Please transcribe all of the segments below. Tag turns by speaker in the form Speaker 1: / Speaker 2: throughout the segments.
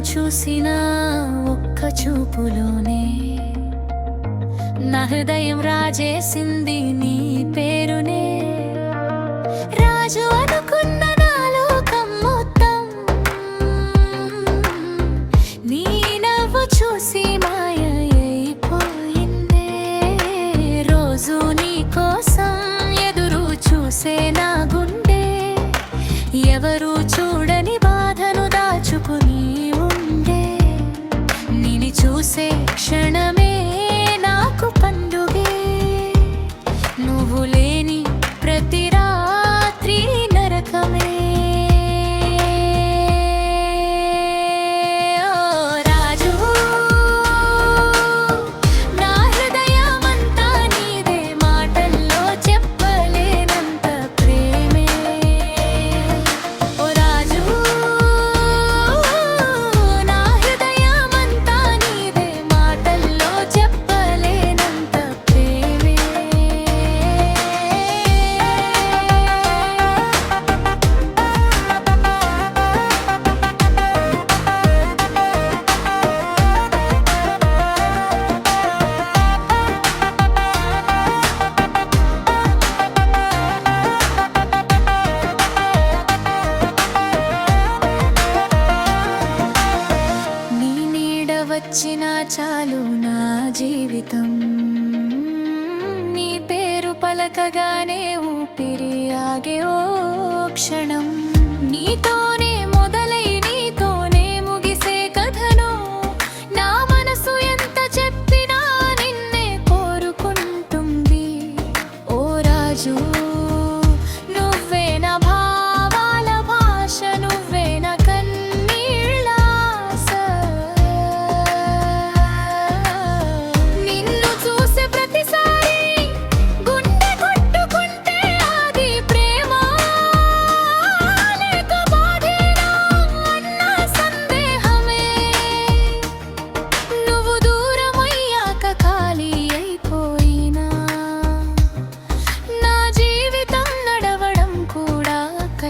Speaker 1: చూసిన ఒక్క చూపులోనే నా హృదయం రాజేసింది నీ పేరునే. రాజు అనుకున్న నా లోకం మొత్తం నీ నవ్వు చూసి మాయ అయిపోయిందే రోజు నీ కోసం ఎదురు చూసే నా గుండె ఎవరు వచ్చినా చాలు నా జీవితం. నీ పేరు పలకగానే ఊపిరి ఆగే ఓ క్షణం. నీతో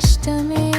Speaker 1: aşk to me.